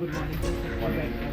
ਬਣਾ ਲਵਾਂਗੇ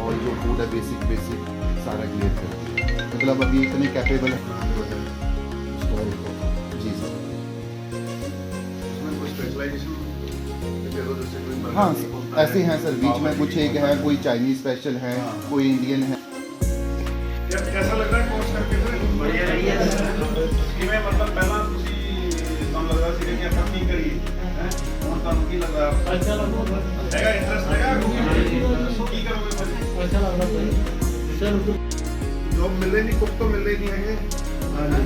और जो फूड है बेसिक बेसिक सारा क्लियर कर दिया मतलब अभी इतने कैपेबल है जी सर उसमें कोई स्पेशलाइजेशन जैसे कोई हाँ मर्दानी होता है, ऐसे हैं सर बीच में कुछ एक है कोई चाइनीज स्पेशल है कोई इंडियन है ਯਾਰ कैसा लग रहा है कोर्स करके फिर बढ़िया बढ़िया सर। ਕਿਵੇਂ ਮਤਲਬ ਪਹਿਲਾਂ ਤੁਸੀਂ ਤੁਹਾਨੂੰ ਲੱਗਦਾ ਸੀ ਕਿ ਆਪਾਂ ਕੀ ਕਰੀਏ ਹੈਂ? ਹੁਣ ਤੁਹਾਨੂੰ ਕੀ ਲੱਗਦਾ ਅੱਛਾ ਲੱਗਦਾ ਹੈਗਾ ਇੰਟਰਸਟ ਹੈਗਾ ਕੀ ਕਰੋਗੇ ਭਾਜੀ ਅੱਛਾ ਲੱਗਦਾ ਭਾਈ ਸਰ ਜੋਬ ਮਿਲਦੇ ਨਹੀਂ ਕੁੱਕ ਤੋਂ ਮਿਲਦੇ ਨਹੀਂ ਹੈਗੇ ਹਾਂਜੀ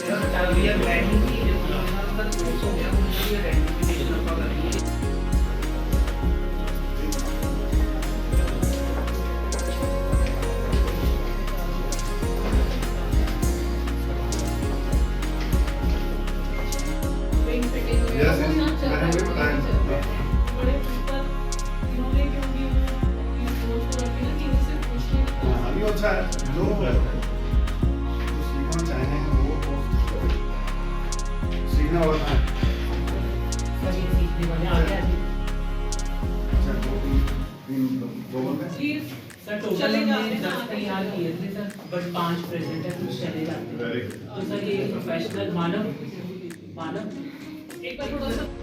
ਚੱਲ ਰਹੀ ਹੈ ਬਲੈਂਡਿੰਗ ਦੀ ਜਿਹੜਾ ਉਹਨਾਂ ਦਾ ਕੋਰਸ ਹੋ ਗਿਆ ਉਹ ਜਿਹੜੀ ਰੈਂਡਿੰਗ करें सीखना होता है सर ये सीखने वाले आ गया जी अच्छा दो तीन तीन दो बंदे प्लीज सर टोटल चले जाते हमने हैं दस तैयार किए थे सर बट पांच प्रेजेंट है कुछ चले जाते हैं वेरी गुड तो सर ये प्रोफेशनल मानव मानव एक बार थोड़ा सा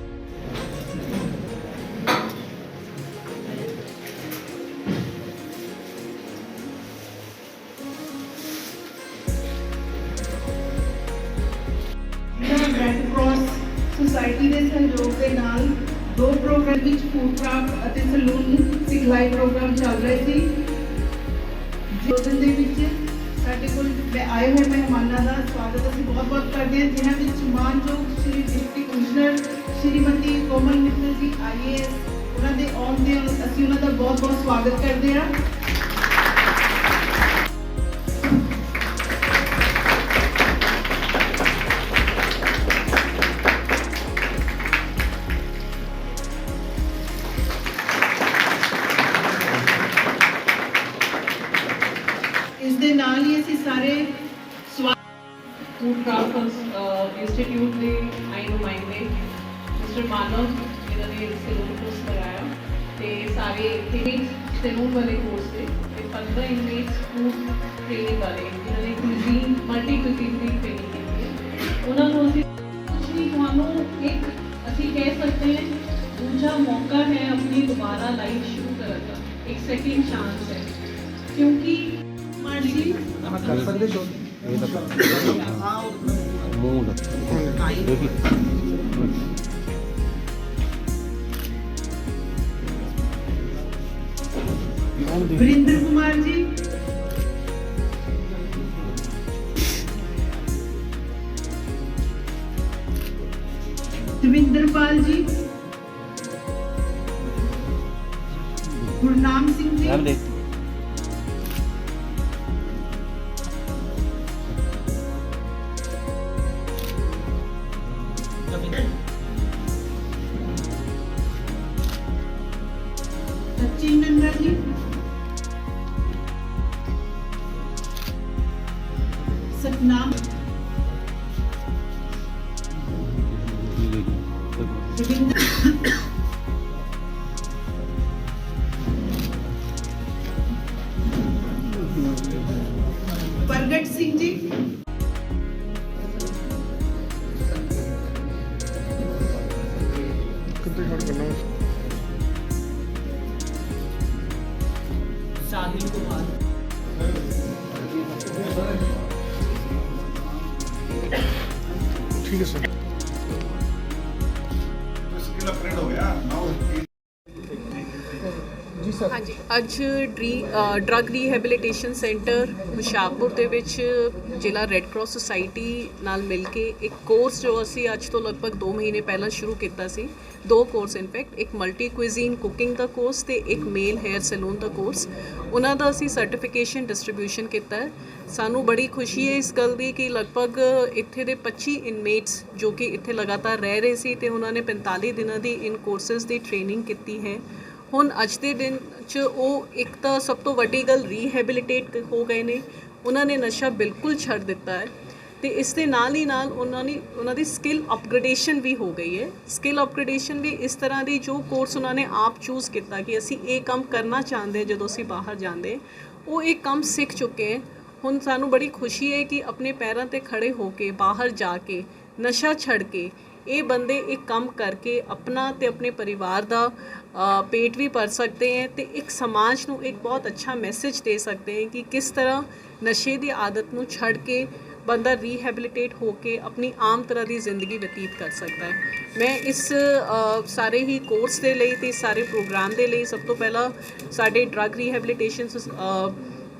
ਸਹਿਯੋਗ ਦੇ ਨਾਲ ਦੋ ਪ੍ਰੋਗਰਾਮ ਵਿੱਚ ਫੂਡ ਕਰਾਫਟ ਅਤੇ ਸਲੂਨ ਸਿਖਲਾਈ ਪ੍ਰੋਗਰਾਮ ਚੱਲ ਰਹੇ ਸੀ। ਜੋ ਦੇ ਵਿੱਚ ਸਾਡੇ ਕੋਲ ਮੈਂ ਆਏ ਹੋਏ ਮਹਿਮਾਨਾਂ ਦਾ ਸਵਾਗਤ ਅਸੀਂ ਬਹੁਤ ਬਹੁਤ ਕਰਦੇ ਹਾਂ, ਜਿਨ੍ਹਾਂ ਵਿੱਚ ਮਾਨਯੋਗ Shri deputy commissioner Shrimati Komal Mittal ji IAS ਉਹਨਾਂ ਦੇ ਆਉਣ ਦੇ ਅਸੀਂ ਉਹਨਾਂ ਦਾ ਬਹੁਤ ਬਹੁਤ ਸਵਾਗਤ ਕਰਦੇ ਹਾਂ। ਮਿਸਟਰ ਮਾਨਵ ਇਹਨਾਂ ਨੇ ਸੈਲੂਨ ਕੋਰਸ ਕਰਾਇਆ ਤੇ ਸਾਰੇ ਇੱਥੇ ਸੈਲੂਨ ਵਾਲੇ ਕੋਰਸ ਦੇ ਤੇ 15 ਇੰਗਲਿਸ਼ ਫੂਡ ਟ੍ਰੇਨਿੰਗ ਵਾਲੇ ਜਿਨ੍ਹਾਂ ਨੇ ਕੁਜ਼ੀਨ ਮਲਟੀ ਕੁਜ਼ੀਨ ਦੀ ਟ੍ਰੇਨਿੰਗ ਕੀਤੀ ਹੈ ਉਹਨਾਂ ਨੂੰ ਅਸੀਂ ਕੁਝ ਵੀ ਤੁਹਾਨੂੰ ਇੱਕ ਅਸੀਂ ਕਹਿ ਸਕਦੇ ਹਾਂ ਦੂਜਾ ਮੌਕਾ ਹੈ ਆਪਣੀ ਦੁਬਾਰਾ ਲਾਈਫ ਸ਼ੁਰੂ ਕਰਨ ਦਾ ਇੱਕ ਸੈਕਿੰਡ ਵਰਿੰਦਰ ਕੁਮਾਰ ਜੀ। ਦਵਿੰਦਰਪਾਲ ਜੀ। ਗੁਰਨਾਮ ਸਿੰਘ ਜੀ। ਜੀ। Peterson. ਹਾਂਜੀ, ਅੱਜ ਡਰੀ ਡਰੱਗ ਰੀਹੈਬਿਲਿਟੇਸ਼ਨ ਸੈਂਟਰ ਹੁਸ਼ਿਆਰਪੁਰ ਦੇ ਵਿੱਚ ਜ਼ਿਲ੍ਹਾ ਰੈੱਡ ਕਰਾਸ ਸੁਸਾਇਟੀ ਨਾਲ ਮਿਲ ਕੇ ਇੱਕ ਕੋਰਸ ਜੋ ਅਸੀਂ ਅੱਜ ਤੋਂ ਲਗਭਗ 2 ਮਹੀਨੇ ਪਹਿਲਾਂ ਸ਼ੁਰੂ ਕੀਤਾ ਸੀ। ਦੋ ਕੋਰਸ ਇਨਫੈਕਟ ਇੱਕ ਮਲਟੀ ਕੁਇਜ਼ੀਨ ਕੁਕਿੰਗ ਦਾ ਕੋਰਸ ਤੇ ਇੱਕ ਮੇਲ ਹੈਅਰ ਸੈਲੂਨ ਦਾ ਕੋਰਸ ਉਹਨਾਂ ਦਾ ਅਸੀਂ ਸਰਟੀਫਿਕੇਸ਼ਨ ਡਿਸਟ੍ਰੀਬਿਊਸ਼ਨ ਕੀਤਾ ਹੈ। ਸਾਨੂੰ ਬੜੀ ਖੁਸ਼ੀ ਹੈ ਇਸ ਗੱਲ ਦੀ ਕਿ ਲਗਭਗ ਇੱਥੇ ਦੇ 25 ਇਨਮੇਟਸ ਜੋ ਕਿ ਇੱਥੇ ਲਗਾਤਾਰ ਰਹਿ ਰਹੇ ਸੀ ਤੇ ਉਹਨਾਂ ਨੇ 45 ਦਿਨਾਂ ਦੀ ਇਨ ਕੋਰਸਸ ਦੀ ਟ੍ਰੇਨਿੰਗ ਕੀਤੀ ਹੈ। ਹੁਣ ਅੱਜ ਦੇ ਦਿਨ 'ਚ ਉਹ ਇੱਕ ਤਾਂ ਸਭ ਤੋਂ ਵੱਡੀ ਗੱਲ ਰੀਹੈਬਿਲਿਟੇਟ ਹੋ ਗਏ ਨੇ। ਉਹਨਾਂ ਨੇ ਨਸ਼ਾ ਬਿਲਕੁਲ ਛੱਡ ਦਿੱਤਾ ਹੈ ਤੇ ਇਸ ਦੇ ਨਾਲ ਹੀ ਨਾਲ ਉਹਨਾਂ ਨੇ ਉਹਨਾਂ ਦੀ ਸਕਿੱਲ ਅਪਗ੍ਰੇਡੇਸ਼ਨ ਵੀ ਹੋ ਗਈ ਹੈ। ਸਕਿੱਲ ਅਪਗ੍ਰੇਡੇਸ਼ਨ ਵੀ ਇਸ ਤਰ੍ਹਾਂ ਦੀ ਜੋ ਕੋਰਸ ਉਹਨਾਂ ਨੇ ਆਪ ਚੂਜ਼ ਕੀਤਾ ਕਿ ਅਸੀਂ ਇਹ ਕੰਮ ਕਰਨਾ ਚਾਹੁੰਦੇ ਜਦੋਂ ਅਸੀਂ ਬਾਹਰ ਜਾਂਦੇ, ਉਹ ਇਹ ਕੰਮ ਸਿੱਖ ਚੁੱਕੇ ਹੈ। ਹੁਣ ਸਾਨੂੰ ਬੜੀ ਖੁਸ਼ੀ ਹੈ ਕਿ ਆਪਣੇ ਪੈਰਾਂ ਤੇ ਖੜੇ ਹੋ ਕੇ, ਬਾਹਰ ਜਾ ਕੇ, ਨਸ਼ਾ ਛੱਡ ਕੇ ਇਹ ਬੰਦੇ ਇੱਕ ਕੰਮ ਕਰਕੇ ਆਪਣਾ ਤੇ ਆਪਣੇ ਪਰਿਵਾਰ ਦਾ ਪੇਟ ਵੀ ਭਰ ਸਕਦੇ ਹੈ ਤੇ ਇੱਕ ਸਮਾਜ ਨੂੰ ਇੱਕ ਬਹੁਤ ਅੱਛਾ ਮੈਸੇਜ ਦੇ ਸਕਦੇ ਹੈ ਕਿ ਕਿਸ ਤਰ੍ਹਾਂ ਨਸ਼ੇ ਦੀ ਆਦਤ ਨੂੰ ਛੱਡ ਕੇ ਬੰਦਾ ਰੀਹੈਬਿਲਿਟੇਟ ਹੋ ਕੇ ਆਪਣੀ ਆਮ ਤਰ੍ਹਾਂ ਦੀ ਜ਼ਿੰਦਗੀ ਬਤੀਤ ਕਰ ਸਕਦਾ ਹੈ। ਮੈਂ ਇਸ ਸਾਰੇ ਹੀ ਕੋਰਸ ਦੇ ਲਈ ਤੇ ਸਾਰੇ ਪ੍ਰੋਗਰਾਮ ਦੇ ਲਈ ਸਭ ਤੋਂ ਪਹਿਲਾਂ ਸਾਡੇ ਡਰੱਗ ਰੀਹੈਬਿਲਿਟੇਸ਼ਨ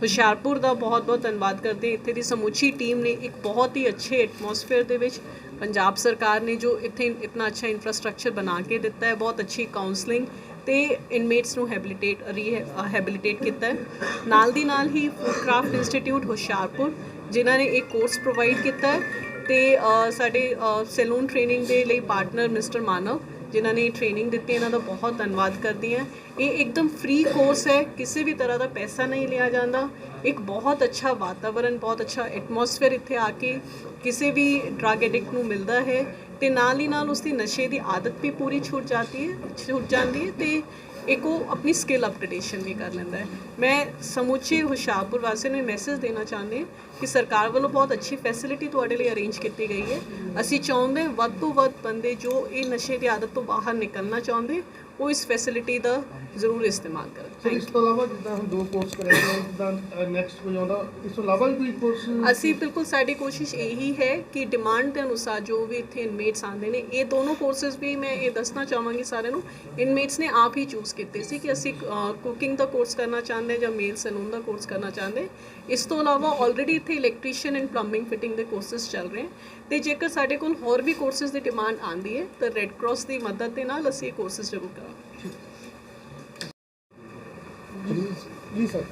ਹੁਸ਼ਿਆਰਪੁਰ ਦਾ ਬਹੁਤ-ਬਹੁਤ ਧੰਨਵਾਦ ਕਰਦੇ ਇੱਥੇ ਦੀ ਸਮੁੱਚੀ ਟੀਮ ਨੇ ਇੱਕ ਬਹੁਤ ਹੀ ਅੱਛੇ ਐਟਮੋਸਫੇਅਰ ਦੇ ਵਿੱਚ ਪੰਜਾਬ ਸਰਕਾਰ ਨੇ ਜੋ ਇੱਥੇ ਇਤਨਾ ਅੱਛਾ ਇਨਫਰਾਸਟ੍ਰਕਚਰ ਬਣਾ ਕੇ ਦਿੱਤਾ ਹੈ, ਬਹੁਤ ਅੱਛੀ ਕਾਉਂਸਲਿੰਗ ਤੇ ਇਨਮੇਟਸ ਨੂੰ ਹੈਬਿਲਿਟੇਟ ਰੀਹੈਬਿਲਿਟੇਟ ਕੀਤਾ ਹੈ। ਨਾਲ ਦੀ ਨਾਲ ਹੀ ਫੂਡ ਕਰਾਫਟ ਇੰਸਟੀਚਿਊਟ ਹੁਸ਼ਿਆਰਪੁਰ, ਜਿਨ੍ਹਾਂ ਨੇ ਇੱਕ ਕੋਰਸ ਪ੍ਰੋਵਾਈਡ ਕੀਤਾ ਹੈ ਤੇ ਸਾਡੇ ਸੈਲੂਨ ਟ੍ਰੇਨਿੰਗ ਦੇ ਲਈ ਪਾਰਟਨਰ ਮਿਸਟਰ ਮਾਨਵ ਜਿਨ੍ਹਾਂ ਨੇ ਟ੍ਰੇਨਿੰਗ ਦਿੱਤੀ, ਇਹਨਾਂ ਦਾ ਬਹੁਤ ਧੰਨਵਾਦ ਕਰਦੀ ਹਾਂ। ਇਹ ਇੱਕਦਮ ਫ੍ਰੀ ਕੋਰਸ ਹੈ, ਕਿਸੇ ਵੀ ਤਰ੍ਹਾਂ ਦਾ ਪੈਸਾ ਨਹੀਂ ਲਿਆ ਜਾਂਦਾ। ਇੱਕ ਬਹੁਤ ਅੱਛਾ ਵਾਤਾਵਰਣ, ਬਹੁਤ ਅੱਛਾ ਐਟਮੋਸਫੇਅਰ ਇੱਥੇ ਆ ਕੇ ਕਿਸੇ ਵੀ ਡਰੱਗ ਐਡਿਕਟ ਨੂੰ ਮਿਲਦਾ ਹੈ ਤੇ ਨਾਲ ਹੀ ਨਾਲ ਉਸ ਦੀ ਨਸ਼ੇ ਦੀ ਆਦਤ ਵੀ ਪੂਰੀ ਛੁੱਟ ਜਾਂਦੀ ਹੈ, ਛੁੱਟ ਜਾਂਦੀ ਹੈ ਤੇ ਇੱਕ ਉਹ ਆਪਣੀ ਸਕਿੱਲ ਅਪਗ੍ਰੇਡੇਸ਼ਨ ਵੀ ਕਰ ਲੈਂਦਾ ਹੈ। ਮੈਂ ਸਮੁੱਚੇ ਹੁਸ਼ਿਆਰਪੁਰ ਵਾਸੀਆਂ ਨੂੰ ਮੈਸੇਜ ਦੇਣਾ ਚਾਹੁੰਦੇ ਹਾਂ ਕਿ ਸਰਕਾਰ ਵੱਲੋਂ ਬਹੁਤ ਅੱਛੀ ਫੈਸਿਲਿਟੀ ਤੁਹਾਡੇ ਲਈ ਅਰੇਂਜ ਕੀਤੀ ਗਈ ਹੈ। ਅਸੀਂ ਚਾਹੁੰਦੇ ਵੱਧ ਤੋਂ ਵੱਧ ਬੰਦੇ ਜੋ ਇਹ ਨਸ਼ੇ ਦੀ ਆਦਤ ਤੋਂ ਬਾਹਰ ਨਿਕਲਣਾ ਚਾਹੁੰਦੇ ਉਹ ਇਸ ਫੈਸਿਲਿਟੀ ਦਾ ਜ਼ਰੂਰ ਇਸਤੇਮਾਲ ਕਰਨ। Thank ਇਸ ਤੋਂ ਇਲਾਵਾ ਜਿੱਦਾਂ ਹੁਣ ਦੋ ਕੋਰਸ ਕਰੇ ਨੇ ਜਿੱਦਾਂ ਨੈਕਸਟ ਕੋਈ ਆਉਂਦਾ ਇਸ ਤੋਂ ਇਲਾਵਾ ਵੀ ਕੋਈ ਕੋਰਸ ਅਸੀਂ ਬਿਲਕੁਲ ਸਾਡੀ ਕੋਸ਼ਿਸ਼ ਇਹੀ ਹੈ ਕਿ ਡਿਮਾਂਡ ਦੇ ਅਨੁਸਾਰ ਜੋ ਵੀ ਇੱਥੇ ਇਨਮੇਟਸ ਆਉਂਦੇ ਨੇ ਇਹ ਦੋਨੋਂ ਕੋਰਸਸ ਵੀ ਮੈਂ ਇਹ ਦੱਸਣਾ ਚਾਹਾਂਗੀ ਸਾਰਿਆਂ ਨੂੰ ਇਨਮੇਟਸ ਨੇ ਆਪ ਹੀ ਚੂਜ਼ ਕੀਤੇ ਸੀ ਕਿ ਅਸੀਂ ਕੁਕਿੰਗ ਦਾ ਕੋਰਸ ਕਰਨਾ ਚਾਹੁੰਦੇ ਜਾਂ ਮੇਲ ਸੈਲੂਨ ਦਾ ਕੋਰਸ ਕਰਨਾ ਚਾਹੁੰਦੇ। ਇਸ ਤੋਂ ਇਲਾਵਾ ਆਲਰੇਡੀ ਇੱਥੇ ਇਲੈਕਟ੍ਰੀਸ਼ੀਅਨ ਐਂਡ ਪਲੰਬਿੰਗ ਫਿਟਿੰਗ ਦੇ ਕੋਰਸਸ ਚੱਲ ਰਹੇ ਤੇ ਜੇਕਰ ਸਾਡੇ ਕੋਲ ਹੋਰ ਵੀ ਕੋਰਸਸ ਦੀ ਡਿਮਾਂਡ ਆਂਦੀ ਹੈ ਤਾਂ ਰੈੱਡ ਕਰਾਸ ਦੀ ਮਦਦ ਦੇ ਨਾਲ ਅਸੀਂ ਇਹ ਕੋਰਸਸ ਜ਼ਰੂਰ ਕਰਾਂਗੇ। ਜੀ ਸਰ।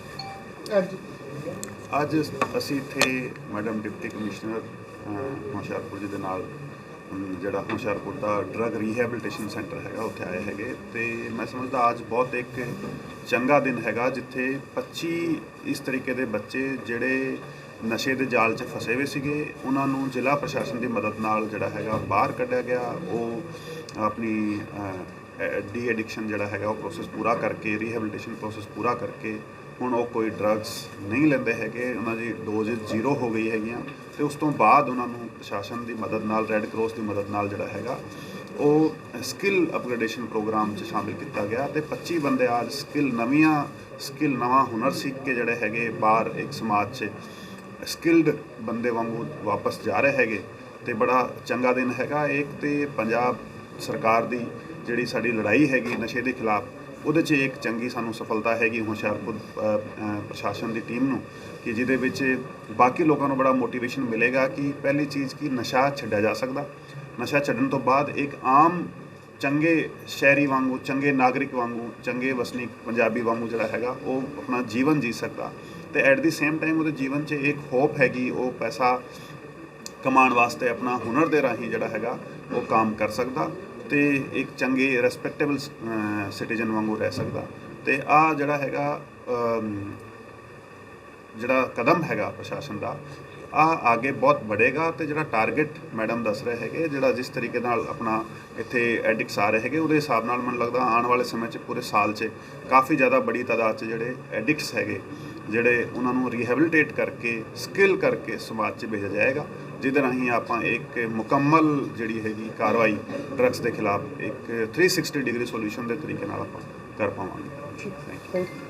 ਅੱਜ ਅੱਜ ਅਸੀਂ ਇੱਥੇ ਮੈਡਮ ਡਿਪਟੀ ਕਮਿਸ਼ਨਰ ਹੁਸ਼ਿਆਰਪੁਰ ਜੀ ਦੇ ਨਾਲ ਜਿਹੜਾ ਹੁਸ਼ਿਆਰਪੁਰ ਦਾ ਡਰੱਗ ਰੀਹੈਬਿਲਿਟੇਸ਼ਨ ਸੈਂਟਰ ਹੈਗਾ, ਉੱਥੇ ਆਏ ਹੈਗੇ। ਤੇ ਮੈਂ ਸਮਝਦਾ ਅੱਜ ਬਹੁਤ ਇੱਕ ਚੰਗਾ ਦਿਨ ਹੈਗਾ, ਜਿੱਥੇ 25 ਇਸ ਤਰੀਕੇ ਦੇ ਬੱਚੇ ਜਿਹੜੇ ਨਸ਼ੇ ਦੇ ਜਾਲ 'ਚ ਫਸੇ ਹੋਏ ਸੀਗੇ, ਉਹਨਾਂ ਨੂੰ ਜ਼ਿਲ੍ਹਾ ਪ੍ਰਸ਼ਾਸਨ ਦੀ ਮਦਦ ਨਾਲ ਜਿਹੜਾ ਹੈਗਾ ਬਾਹਰ ਕੱਢਿਆ ਗਿਆ। ਉਹ ਆਪਣੀ ਡੀ ਐਡਿਕਸ਼ਨ ਜਿਹੜਾ ਹੈਗਾ, ਉਹ ਪ੍ਰੋਸੈਸ ਪੂਰਾ ਕਰਕੇ ਰੀਹੈਬਿਲਿਟੇਸ਼ਨ ਪ੍ਰੋਸੈਸ ਪੂਰਾ ਕਰਕੇ, ਹੁਣ ਉਹ ਕੋਈ ਡਰੱਗਸ ਨਹੀਂ ਲੈਂਦੇ ਹੈਗੇ, ਉਹਨਾਂ ਦੀ ਡੋਜ਼ ਜ਼ੀਰੋ ਹੋ ਗਈ ਹੈਗੀਆਂ ਤੇ ਉਸ ਤੋਂ ਬਾਅਦ ਉਹਨਾਂ ਨੂੰ ਪ੍ਰਸ਼ਾਸਨ ਦੀ ਮਦਦ ਨਾਲ ਰੈੱਡ ਕਰਾਸ ਦੀ ਮਦਦ ਨਾਲ ਜਿਹੜਾ ਹੈਗਾ, ਉਹ ਸਕਿੱਲ ਅਪਗ੍ਰੇਡੇਸ਼ਨ ਪ੍ਰੋਗਰਾਮ 'ਚ ਸ਼ਾਮਿਲ ਕੀਤਾ ਗਿਆ ਤੇ 25 ਬੰਦੇ ਅੱਜ ਸਕਿੱਲ ਨਵੀਆਂ ਸਕਿੱਲ ਨਵਾਂ ਹੁਨਰ ਸਿੱਖ ਕੇ ਜਿਹੜੇ ਹੈਗੇ ਬਾਹਰ ਇੱਕ ਸਮਾਜ 'ਚ ਸਕਿਲਡ ਬੰਦੇ ਵਾਂਗੂ ਵਾਪਸ ਜਾ ਰਹੇ ਹੈਗੇ ਤੇ ਬੜਾ ਚੰਗਾ ਦਿਨ ਹੈਗਾ। ਇੱਕ ਤੇ ਪੰਜਾਬ ਸਰਕਾਰ ਦੀ ਜਿਹੜੀ ਸਾਡੀ ਲੜਾਈ ਹੈਗੀ ਨਸ਼ੇ ਦੇ ਖਿਲਾਫ, ਉਹਦੇ 'ਚ ਇੱਕ ਚੰਗੀ ਸਾਨੂੰ ਸਫਲਤਾ ਹੈਗੀ ਹੁਸ਼ਿਆਰਪੁਰ ਪ੍ਰਸ਼ਾਸਨ ਦੀ ਟੀਮ ਨੂੰ, ਕਿ ਜਿਹਦੇ ਵਿੱਚ ਬਾਕੀ ਲੋਕਾਂ ਨੂੰ ਬੜਾ ਮੋਟੀਵੇਸ਼ਨ ਮਿਲੇਗਾ ਕਿ ਪਹਿਲੀ ਚੀਜ਼ ਕਿ ਨਸ਼ਾ ਛੱਡਿਆ ਜਾ ਸਕਦਾ। ਨਸ਼ਾ ਛੱਡਣ ਤੋਂ ਬਾਅਦ ਇੱਕ ਆਮ ਚੰਗੇ ਸ਼ਹਿਰੀ ਵਾਂਗੂ, ਚੰਗੇ ਨਾਗਰਿਕ ਵਾਂਗੂ, ਚੰਗੇ ਵਸਨੀਕ ਪੰਜਾਬੀ ਵਾਂਗੂ ਜਿਹੜਾ ਹੈਗਾ, ਉਹ ਆਪਣਾ ਜੀਵਨ ਜੀ ਸਕਦਾ। ਤੇ ਐਟ ਦੀ ਸੇਮ ਟਾਈਮ ਉਹਦੇ ਜੀਵਨ 'ਚ ਇੱਕ ਹੋਪ ਹੈਗੀ, ਉਹ ਪੈਸਾ ਕਮਾਉਣ ਵਾਸਤੇ ਆਪਣਾ ਹੁਨਰ ਦੇ ਰਾਹੀਂ ਜਿਹੜਾ ਹੈਗਾ, ਉਹ ਕੰਮ ਕਰ ਸਕਦਾ। ਤੇ ਇੱਕ ਚੰਗੇ ਰਿਸਪੈਕਟੇਬਲ ਸਿਟੀਜ਼ਨ ਵਾਂਗੂ ਰਹਿ ਸਕਦਾ। ਤੇ ਆ ਜਿਹੜਾ ਹੈਗਾ ਜਿਹੜਾ ਕਦਮ ਹੈਗਾ ਪ੍ਰਸ਼ਾਸਨ ਦਾ, ਆ ਅੱਗੇ ਬਹੁਤ ਵਧੇਗਾ ਤੇ ਜਿਹੜਾ ਟਾਰਗੇਟ ਮੈਡਮ ਦੱਸ ਰਹੇ ਹੈਗੇ, ਜਿਹੜਾ ਜਿਸ ਤਰੀਕੇ ਨਾਲ ਆਪਣਾ ਇੱਥੇ ਐਡਿਕਟਸ ਆ ਰਹੇ ਹੈਗੇ, ਉਹਦੇ ਹਿਸਾਬ ਨਾਲ ਮੈਨੂੰ ਲੱਗਦਾ ਆਉਣ ਵਾਲੇ ਸਮੇਂ 'ਚ, ਪੂਰੇ ਸਾਲ 'ਚ ਕਾਫੀ ਜ਼ਿਆਦਾ ਬੜੀ ਤਾਦਾਦ 'ਚ ਜਿਹੜੇ ਐਡਿਕਟਸ ਹੈਗੇ, ਜਿਹੜੇ ਉਹਨਾਂ ਨੂੰ ਰੀਹੈਬਿਲਿਟੇਟ ਕਰਕੇ ਸਕਿੱਲ ਕਰਕੇ ਸਮਾਜ 'ਚ ਭੇਜਿਆ ਜਾਏਗਾ। ਜਿਹਦੇ ਰਾਹੀਂ ਆਪਾਂ ਇੱਕ ਮੁਕੰਮਲ ਜਿਹੜੀ ਹੈਗੀ ਕਾਰਵਾਈ ਡਰੱਗਸ ਦੇ ਖਿਲਾਫ ਇੱਕ 360 ਡਿਗਰੀ ਸੋਲੂਸ਼ਨ ਦੇ ਤਰੀਕੇ ਨਾਲ ਆਪਾਂ ਕਰ ਪਾਵਾਂਗੇ। Thank you thank you